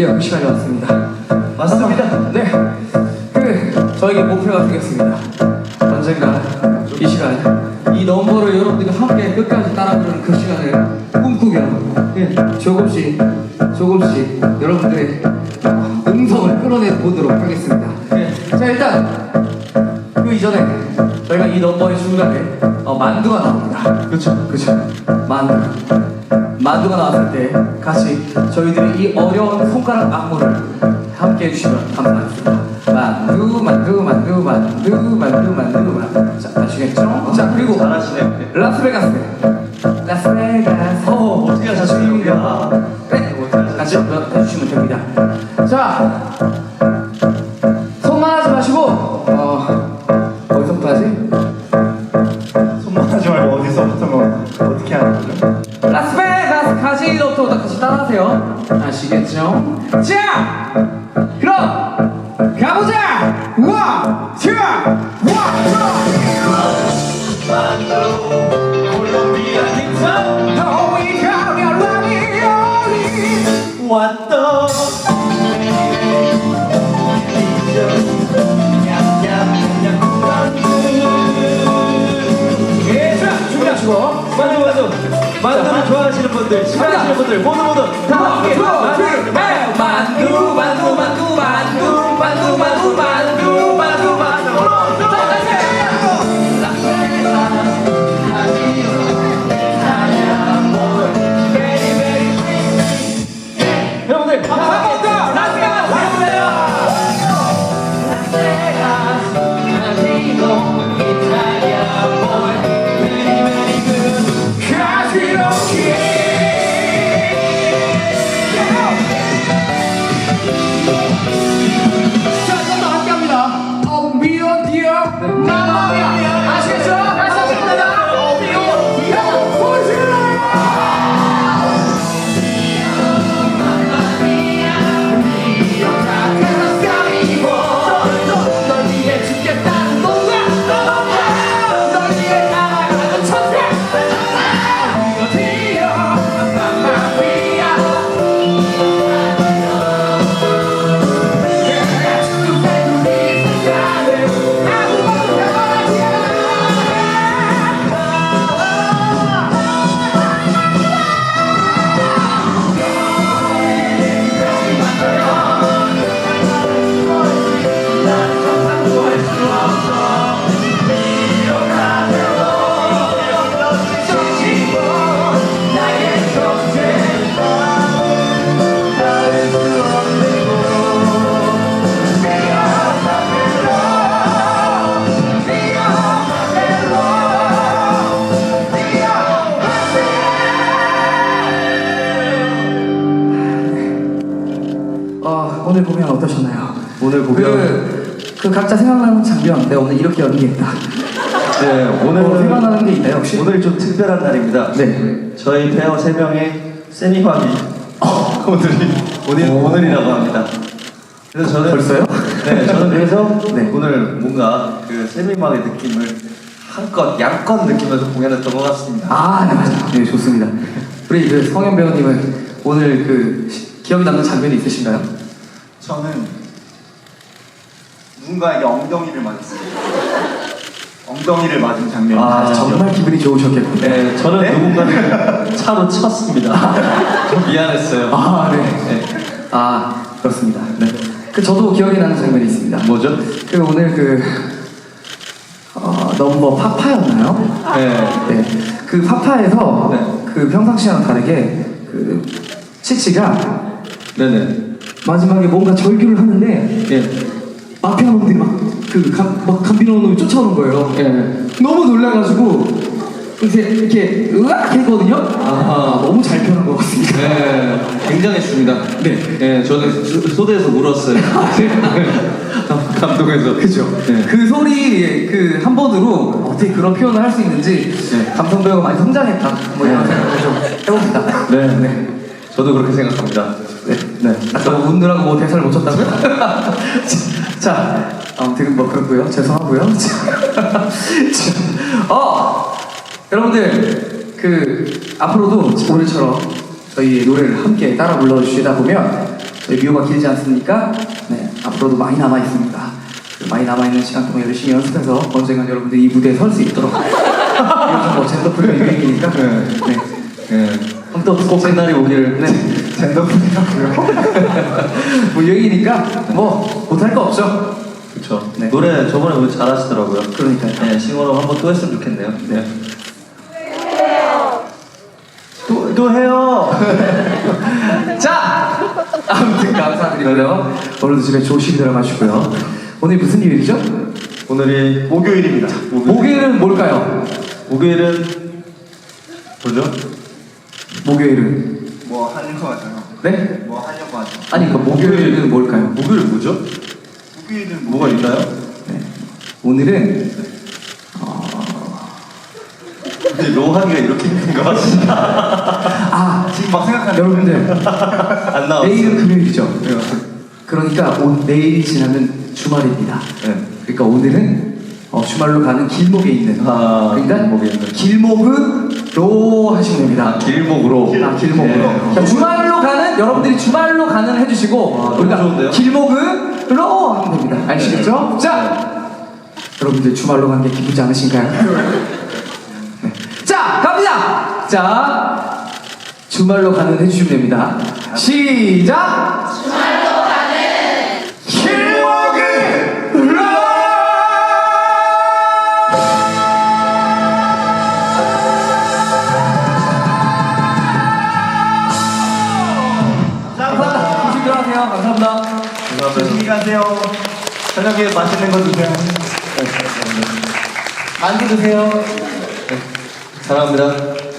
드디어 그 시간이 왔습니다. 맞습니다. 네, 그 저에게 목표가 생겼습니다. 언젠가 이 시간, 이 넘버를 여러분들과 함께 끝까지 따라 부르는 그 시간을 꿈꾸며 예, 조금씩 조금씩 여러분들의 음성을 끌어내 보도록 하겠습니다. 예, 자 일단 그 이전에 저희가 이 넘버의 중간에 어, 만두가 나옵니다. 그렇죠. 그렇죠. 만두. 만두가 나왔을 때 같이 저희들이 이 어려운 손가락 안무를 함께 해주시면 감사하겠습니다. 만두, 만두, 만두, 만두, 만두, 만두, 만두. 자, 아시겠죠? 자, 그리고 잘하시네요. 라스베가스. 아시겠죠? 자, 그럼 가보자. 너희 가면 라비오리. 왔다. 예, 자, 준비하시고. 만두 만두 만두를 좋아하시는 분들 싫어하시는 분들 모두 모두 그, 그 각자 생각나는 장면 내가 오늘 이렇게 연기했다 네 오늘 오늘 생각나는 게 있나요 혹시? 오늘 좀 특별한 날입니다. 네. 저희 배어 세 명의 세미화기 오늘이 오늘 오늘이라고 합니다. 그래서 저는 벌써요? 네, 저는 그래서 네. 오늘 뭔가 그 세미화의 느낌을 한껏 양껏 느끼면서 공연했던 것 같습니다. 아, 네, 맞아요. 네, 좋습니다. 우리 그 성현 배우님은 오늘 그 시- 기억에 남는 장면이 있으신가요? 저는 누군가에게 엉덩이를 맞았어요. 엉덩이를 맞은 장면이 아, 정말 기분이 좋으셨겠군요. 네, 저는 네? 누군가를 차로 쳤습니다. 좀 미안했어요. 아, 네. 네. 아, 그렇습니다. 네. 그 저도 기억에 나는 장면이 있습니다. 뭐죠? 그 오늘 그 어, 넘버 파파였나요? 네. 네. 그 파파에서 네. 그 평상시와는 다르게 그 치치가 네네. 마지막에 뭔가 절규를 하는데 예. 마피아 놈들이 막그막 감비노 놈이 쫓아오는 거예요. 예. 너무 놀라가지고 이제 이렇게 으악 했거든요. 아하. 너무 잘 표현한 것 같습니다. 네, 굉장했습니다. 네. 네, 저는 소- 소대에서 울었어요. 감동해서. 그죠? 네. 그 소리 그 한 번으로 어떻게 그런 표현을 할 수 있는지 네. 감성 배우가 많이 성장했다. 뭐 이런 네. 생각을 좀 해봅니다. 네, 네. 저도 그렇게 생각합니다. 네. 네. 아까 뭐 웃느라고 뭐 대사를 못 쳤다고요? 자, 아무튼 뭐 그렇고요. 죄송하고요. 자, 어, 여러분들 그 앞으로도 오늘처럼 저희 노래를 함께 따라 불러주시다 보면 저희 뮤가 길지 않습니까? 네, 앞으로도 많이 남아 있습니다. 그 많이 남아 있는 시간 동안 열심히 연습해서 언젠간 여러분들 이 무대에 설 수 있도록. 뭐 젠더풀이 유행이니까. 네. 네. 예. 한번 꼭 그날이 오기를. 네. 젠더풀이라고요? 뭐 유행이니까 뭐 못할 거 없죠. 그렇죠. 네. 노래 저번에 뭐 잘하시더라고요. 그러니까요. 네, 싱어로 한번 또 했으면 좋겠네요. 네. 또, 또 해요. 자, 아무튼 감사드리고요. 오늘도 집에 조심히 들어가시고요. 오늘 무슨 요일이죠? 오늘이 목요일입니다. 목요일은 뭘까요? 목요일은 뭐죠? 목요일은 뭐 하려고 하잖아. 네? 뭐 하려고 하죠. 아니 그 목요일은 뭘까요? 목요일 뭐죠? 목요일은 뭐가 있나요? 네. 오늘은 근데 로 하기가 이렇게 힘든가? 아 지금 막 생각하는 여러분들 안 나왔어. 내일은 금요일이죠. 그러니까 오, 내일이 지나면 주말입니다. 네. 그러니까 오늘은 어, 주말로 가는 길목에 있는 아, 그러니까 길목에 있는. 길목으로 하시면 됩니다. 아, 길목으로. 아, 길목으로. 네. 자, 주말로 가는 여러분들이 주말로 가는 해주시고 아, 너무 우리가 좋은데요? 길목으로 하면 됩니다. 아시겠죠? 자, 여러분들 주말로 가는 게 기쁘지 않으신가요? 네. 자, 갑니다. 자, 주말로 가는 해주시면 됩니다. 시작. 주말로 감사합니다. 가세요. 저녁에 맛있는 거 드세요. 만두 드세요. 사랑합니다.